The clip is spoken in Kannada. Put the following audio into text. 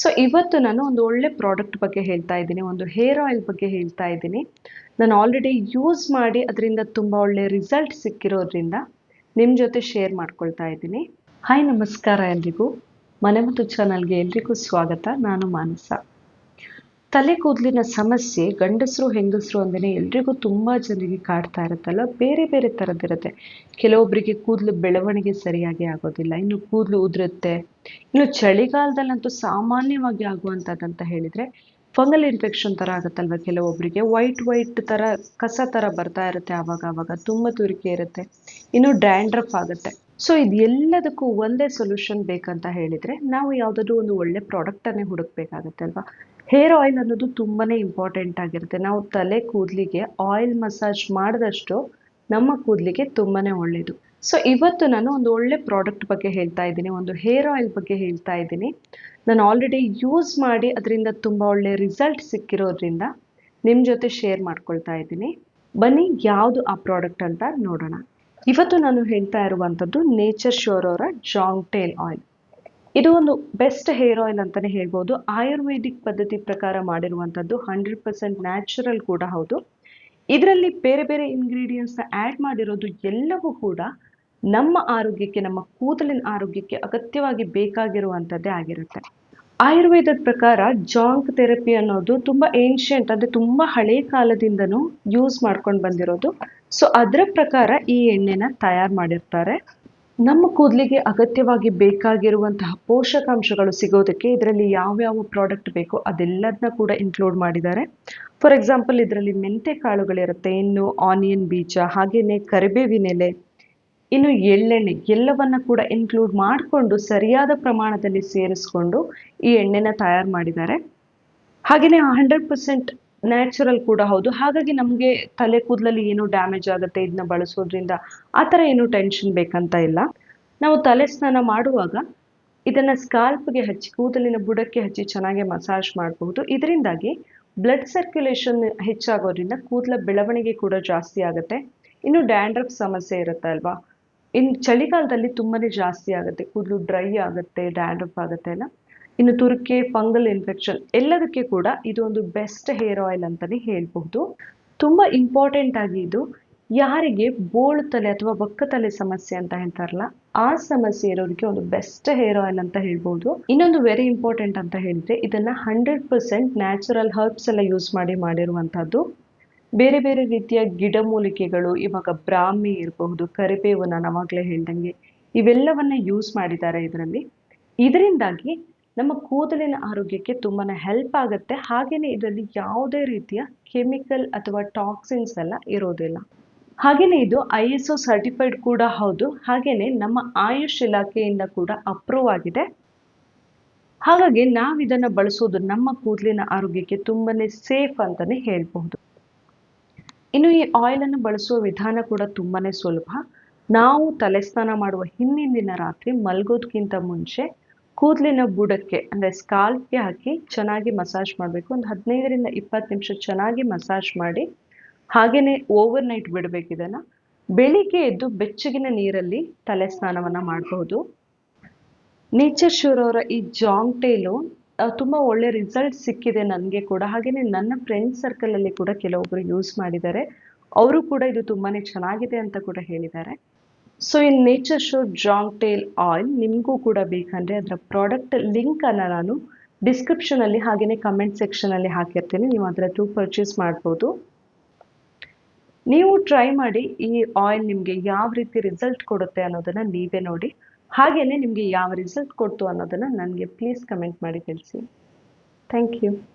ಸೊ ಇವತ್ತು ನಾನು ಒಂದು ಒಳ್ಳೆ ಪ್ರಾಡಕ್ಟ್ ಬಗ್ಗೆ ಹೇಳ್ತಾ ಇದ್ದೀನಿ, ಒಂದು ಹೇರ್ ಆಯಿಲ್ ಬಗ್ಗೆ ಹೇಳ್ತಾ ಇದ್ದೀನಿ. ನಾನು ಆಲ್ರೆಡಿ ಯೂಸ್ ಮಾಡಿ ಅದರಿಂದ ತುಂಬ ಒಳ್ಳೆ ರಿಸಲ್ಟ್ ಸಿಕ್ಕಿರೋದ್ರಿಂದ ನಿಮ್ಮ ಜೊತೆ ಶೇರ್ ಮಾಡ್ಕೊಳ್ತಾ ಇದ್ದೀನಿ. ಹಾಯ್ ನಮಸ್ಕಾರ ಎಲ್ರಿಗೂ. ಮನೆ ಮತ್ತು ಚಾನಲ್ಗೆ ಎಲ್ರಿಗೂ ಸ್ವಾಗತ. ನಾನು ಮಾನಸ. ತಲೆ ಕೂದಲಿನ ಸಮಸ್ಯೆ, ಗಂಡಸರು, ಹೆಂಗಸರು ಅಂದರೆ ಎಲ್ರಿಗೂ ತುಂಬ ಜನರಿಗೆ ಕಾಡ್ತಾ ಇರುತ್ತಲ್ಲ ಬೇರೆ ಬೇರೆ ಥರದ್ದಿರುತ್ತೆ ಕೆಲವೊಬ್ಬರಿಗೆ ಕೂದಲು ಬೆಳವಣಿಗೆ ಸರಿಯಾಗಿ ಆಗೋದಿಲ್ಲ. ಇನ್ನು ಕೂದಲು ಉದುರುತ್ತೆ. ಇನ್ನು ಚಳಿಗಾಲದಲ್ಲಂತೂ ಸಾಮಾನ್ಯವಾಗಿ ಆಗುವಂಥದ್ದಂತ ಹೇಳಿದರೆ, ಫಂಗಲ್ ಇನ್ಫೆಕ್ಷನ್ ಥರ ಆಗುತ್ತಲ್ವ ಕೆಲವೊಬ್ಬರಿಗೆ ವೈಟ್ ವೈಟ್ ಥರ ಕಸ ಥರ ಬರ್ತಾ ಇರುತ್ತೆ ಆವಾಗ ಆವಾಗ ತುಂಬ ತುರಿಕೆ ಇರುತ್ತೆ. ಇನ್ನು ಡ್ಯಾಂಡ್ರಫ್ ಆಗುತ್ತೆ. ಸೊ ಇದು ಎಲ್ಲದಕ್ಕೂ ಒಂದೇ ಸೊಲ್ಯೂಷನ್ ಬೇಕಂತ ಹೇಳಿದರೆ, ನಾವು ಯಾವುದಾದ್ರೂ ಒಂದು ಒಳ್ಳೆ ಪ್ರಾಡಕ್ಟನ್ನೇ ಹುಡುಕ್ಬೇಕಾಗತ್ತೆ ಅಲ್ವಾ? ಹೇರ್ ಆಯಿಲ್ ಅನ್ನೋದು ತುಂಬಾ ಇಂಪಾರ್ಟೆಂಟ್ ಆಗಿರುತ್ತೆ. ನಾವು ತಲೆ ಕೂದಲಿಗೆ ಆಯಿಲ್ ಮಸಾಜ್ ಮಾಡಿದಷ್ಟು ನಮ್ಮ ಕೂದಲಿಗೆ ತುಂಬಾ ಒಳ್ಳೆಯದು ಸೊ ಇವತ್ತು ನಾನು ಒಂದು ಒಳ್ಳೆ ಪ್ರಾಡಕ್ಟ್ ಬಗ್ಗೆ ಹೇಳ್ತಾ ಇದ್ದೀನಿ, ಒಂದು ಹೇರ್ ಆಯಿಲ್ ಬಗ್ಗೆ ಹೇಳ್ತಾ ಇದ್ದೀನಿ. ನಾನು ಆಲ್ರೆಡಿ ಯೂಸ್ ಮಾಡಿ ಅದರಿಂದ ತುಂಬ ಒಳ್ಳೆ ರಿಸಲ್ಟ್ ಸಿಕ್ಕಿರೋದ್ರಿಂದ ನಿಮ್ಮ ಜೊತೆ ಶೇರ್ ಮಾಡ್ಕೊಳ್ತಾ ಇದ್ದೀನಿ. ಬನ್ನಿ ಯಾವುದು ಆ ಪ್ರಾಡಕ್ಟ್ ಅಂತ ನೋಡೋಣ. ಇವತ್ತು ನಾನು ಹೇಳ್ತಾ ಇರುವಂಥದ್ದು ನೇಚರ್ ಶೋರ್ ಅವರ ಜಾಂಗ್ ಟೇಲ್ ಆಯಿಲ್. ಇದು ಒಂದು ಬೆಸ್ಟ್ ಹೇರ್ ಆಯಿಲ್ ಅಂತಲೇ ಹೇಳ್ಬೋದು. ಆಯುರ್ವೇದಿಕ್ ಪದ್ಧತಿ ಪ್ರಕಾರ ಮಾಡಿರುವಂಥದ್ದು ಹಂಡ್ರೆಡ್ ಪರ್ಸೆಂಟ್ ನ್ಯಾಚುರಲ್ ಕೂಡ ಹೌದು. ಇದರಲ್ಲಿ ಬೇರೆ ಬೇರೆ ಇಂಗ್ರೀಡಿಯೆಂಟ್ಸ್ನ ಆ್ಯಡ್ ಮಾಡಿರೋದು ಎಲ್ಲವೂ ಕೂಡ ನಮ್ಮ ಆರೋಗ್ಯಕ್ಕೆ, ನಮ್ಮ ಕೂದಲಿನ ಆರೋಗ್ಯಕ್ಕೆ ಅಗತ್ಯವಾಗಿ ಬೇಕಾಗಿರುವಂಥದ್ದೇ ಆಗಿರುತ್ತೆ. ಆಯುರ್ವೇದದ ಪ್ರಕಾರ ಜಾಂಕ್ ಥೆರಪಿ ಅನ್ನೋದು ತುಂಬ ಏನ್ಷಿಯಂಟ್ ಅಂದರೆ ತುಂಬ ಹಳೆ ಕಾಲದಿಂದನೂ ಯೂಸ್ ಮಾಡ್ಕೊಂಡು ಬಂದಿರೋದು. ಸೊ ಅದರ ಪ್ರಕಾರ ಈ ಎಣ್ಣೆನ ತಯಾರು ಮಾಡಿರ್ತಾರೆ. ನಮ್ಮ ಕೂದಲಿಗೆ ಅಗತ್ಯವಾಗಿ ಬೇಕಾಗಿರುವಂತಹ ಪೋಷಕಾಂಶಗಳು ಸಿಗೋದಕ್ಕೆ ಇದರಲ್ಲಿ ಯಾವ್ಯಾವ ಪ್ರಾಡಕ್ಟ್ ಬೇಕೋ ಅದೆಲ್ಲದನ್ನ ಕೂಡ ಇನ್ಕ್ಲೂಡ್ ಮಾಡಿದ್ದಾರೆ. ಫಾರ್ ಎಕ್ಸಾಂಪಲ್ ಇದರಲ್ಲಿ ಮೆಂತೆ ಕಾಳುಗಳಿರುತ್ತೆ ಇನ್ನು ಆನಿಯನ್ ಬೀಜ ಹಾಗೆಯೇ ಕರಿಬೇವಿನೆಲೆ ಇನ್ನು ಎಳ್ಳೆಣ್ಣೆ ಎಲ್ಲವನ್ನು ಕೂಡ ಇನ್ಕ್ಲೂಡ್ ಮಾಡಿಕೊಂಡು ಸರಿಯಾದ ಪ್ರಮಾಣದಲ್ಲಿ ಸೇರಿಸ್ಕೊಂಡು ಈ ಎಣ್ಣೆನ ತಯಾರು ಮಾಡಿದ್ದಾರೆ. ಹಾಗೆಯೇ ಹಂಡ್ರೆಡ್ ಪರ್ಸೆಂಟ್ ನ್ಯಾಚುರಲ್ ಕೂಡ ಹೌದು. ಹಾಗಾಗಿ ನಮಗೆ ತಲೆ ಕೂದಲಲ್ಲಿ ಏನು ಡ್ಯಾಮೇಜ್ ಆಗುತ್ತೆ ಇದನ್ನ ಬಳಸೋದ್ರಿಂದ ಆ ಥರ ಏನೂ ಟೆನ್ಷನ್ ಬೇಕಂತ ಇಲ್ಲ. ನಾವು ತಲೆ ಸ್ನಾನ ಮಾಡುವಾಗ ಇದನ್ನು ಸ್ಕಾಲ್ಪ್ಗೆ ಹಚ್ಚಿ, ಕೂದಲಿನ ಬುಡಕ್ಕೆ ಹಚ್ಚಿ ಚೆನ್ನಾಗಿ ಮಸಾಜ್ ಮಾಡಬಹುದು. ಇದರಿಂದಾಗಿ ಬ್ಲಡ್ ಸರ್ಕ್ಯುಲೇಷನ್ ಹೆಚ್ಚಾಗೋದ್ರಿಂದ ಕೂದಲ ಬೆಳವಣಿಗೆ ಕೂಡ ಜಾಸ್ತಿ ಆಗುತ್ತೆ. ಇನ್ನು ಡ್ಯಾಂಡ್ರಫ್ ಸಮಸ್ಯೆ ಇರುತ್ತೆ ಅಲ್ವಾ? ಇನ್ನು ಚಳಿಗಾಲದಲ್ಲಿ ತುಂಬಾನೇ ಜಾಸ್ತಿ ಆಗುತ್ತೆ. ಕೂದಲು ಡ್ರೈ ಆಗುತ್ತೆ ಡ್ಯಾಂಡ್ರಫ್ ಆಗುತ್ತೆ ಎಲ್ಲ. ಇನ್ನು ತುರಿಕೆ ಫಂಗಲ್ ಇನ್ಫೆಕ್ಷನ್ ಎಲ್ಲದಕ್ಕೆ ಕೂಡ ಇದು ಒಂದು ಬೆಸ್ಟ್ ಹೇರ್ ಆಯಿಲ್ ಅಂತಲೇ ಹೇಳ್ಬಹುದು. ತುಂಬ ಇಂಪಾರ್ಟೆಂಟ್ ಆಗಿ ಇದು. ಯಾರಿಗೆ ಬೋಳು ತಲೆ ಅಥವಾ ಬಕ್ಕ ತಲೆ ಸಮಸ್ಯೆ ಅಂತ ಹೇಳ್ತಾರಲ್ಲ, ಆ ಸಮಸ್ಯೆ ಇರೋರಿಗೆ ಒಂದು ಬೆಸ್ಟ್ ಹೇರ್ ಆಯಿಲ್ ಅಂತ ಹೇಳ್ಬೋದು ಇನ್ನೊಂದು ವೆರಿ ಇಂಪಾರ್ಟೆಂಟ್ ಅಂತ ಹೇಳಿದ್ರೆ ಇದನ್ನ ಹಂಡ್ರೆಡ್ ಪರ್ಸೆಂಟ್ ನ್ಯಾಚುರಲ್ ಹರ್ಬ್ಸ್ ಎಲ್ಲ ಯೂಸ್ ಮಾಡಿ ಮಾಡಿರುವಂಥದ್ದು ಬೇರೆ ಬೇರೆ ರೀತಿಯ ಗಿಡಮೂಲಿಕೆಗಳು, ಇವಾಗ ಬ್ರಾಹ್ಮಿ ಇರಬಹುದು ಕರಿಬೇವು ನಾನು ಅವಾಗಲೇ ಹೇಳ್ದಂಗೆ ಇವೆಲ್ಲವನ್ನ ಯೂಸ್ ಮಾಡಿದ್ದಾರೆ ಇದರಲ್ಲಿ. ಇದರಿಂದಾಗಿ ನಮ್ಮ ಕೂದಲಿನ ಆರೋಗ್ಯಕ್ಕೆ ತುಂಬಾ ಹೆಲ್ಪ್ ಆಗುತ್ತೆ. ಹಾಗೆಯೇ ಇದರಲ್ಲಿ ಯಾವುದೇ ರೀತಿಯ ಕೆಮಿಕಲ್ ಅಥವಾ ಟಾಕ್ಸಿನ್ಸ್ ಎಲ್ಲ ಇರೋದಿಲ್ಲ. ಹಾಗೆಯೇ ಇದು ಐ ಎಸ್ ಒ ಸರ್ಟಿಫೈಡ್ ಕೂಡ ಹೌದು. ಹಾಗೆಯೇ ನಮ್ಮ ಆಯುಷ್ ಇಲಾಖೆಯಿಂದ ಕೂಡ ಅಪ್ರೂವ್ ಆಗಿದೆ. ಹಾಗಾಗಿ ನಾವು ಇದನ್ನು ಬಳಸೋದು ನಮ್ಮ ಕೂದಲಿನ ಆರೋಗ್ಯಕ್ಕೆ ತುಂಬಾ ಸೇಫ್ ಅಂತಲೇ ಹೇಳ್ಬಹುದು. ಇನ್ನು ಈ ಆಯಿಲನ್ನು ಬಳಸುವ ವಿಧಾನ ಕೂಡ ತುಂಬಾನೇ ಸುಲಭ. ನಾವು ತಲೆ ಸ್ನಾನ ಮಾಡುವ ಹಿಂದಿನ ದಿನ ರಾತ್ರಿ ಮಲಗೋದಕ್ಕಿಂತ ಮುಂಚೆ ಕೂದಲಿನ ಬುಡಕ್ಕೆ ಅಂದರೆ ಸ್ಕಾಲ್ಪ್ಗೆ ಹಾಕಿ ಚೆನ್ನಾಗಿ ಮಸಾಜ್ ಮಾಡಬೇಕು. ಒಂದು ಹದಿನೈದರಿಂದ ಇಪ್ಪತ್ತು ನಿಮಿಷ ಚೆನ್ನಾಗಿ ಮಸಾಜ್ ಮಾಡಿ ಹಾಗೆಯೇ ಓವರ್ ನೈಟ್ ಬಿಡಬೇಕು ಬೆಳಿಗ್ಗೆ ಎದ್ದು ಬೆಚ್ಚಗಿನ ನೀರಲ್ಲಿ ತಲೆ ಸ್ನಾನವನ್ನು ಮಾಡಬಹುದು ನೇಚರ್ ಶೂರ್ ಅವರ ಈ ಜಾಂಗ್ ಟೇಲು ತುಂಬ ಒಳ್ಳೆ ರಿಸಲ್ಟ್ ಸಿಕ್ಕಿದೆ ನನಗೆ ಕೂಡ. ಹಾಗೆಯೇ ನನ್ನ ಫ್ರೆಂಡ್ ಸರ್ಕಲಲ್ಲಿ ಕೂಡ ಕೆಲವೊಬ್ಬರು ಯೂಸ್ ಮಾಡಿದ್ದಾರೆ. ಅವರು ಕೂಡ ಇದು ತುಂಬಾ ಚೆನ್ನಾಗಿದೆ ಅಂತ ಕೂಡ ಹೇಳಿದ್ದಾರೆ. ಸೊ ಈ ನೇಚರ್ ಶೋ ಜಾಂಗ್ ಟೇಲ್ ಆಯಿಲ್ ನಿಮಗೂ ಕೂಡ ಬೇಕಂದರೆ ಅದರ ಪ್ರಾಡಕ್ಟ್ ಲಿಂಕನ್ನು ನಾನು ಡಿಸ್ಕ್ರಿಪ್ಷನಲ್ಲಿ ಹಾಗೆಯೇ ಕಮೆಂಟ್ ಸೆಕ್ಷನಲ್ಲಿ ಹಾಕಿರ್ತೀನಿ. ನೀವು ಅದರ ಥ್ರೂ ಪರ್ಚೇಸ್ ಮಾಡ್ಬೋದು. ನೀವು ಟ್ರೈ ಮಾಡಿ ಈ ಆಯಿಲ್ ನಿಮಗೆ ಯಾವ ರೀತಿ ರಿಸಲ್ಟ್ ಕೊಡುತ್ತೆ ಅನ್ನೋದನ್ನು ನೀವೇ ನೋಡಿ. ಹಾಗೆಯೇ ನಿಮಗೆ ಯಾವ ರಿಸಲ್ಟ್ ಕೊಡ್ತು ಅನ್ನೋದನ್ನು ನನಗೆ ಪ್ಲೀಸ್ ಕಮೆಂಟ್ ಮಾಡಿ ತಿಳಿಸಿ. Thank you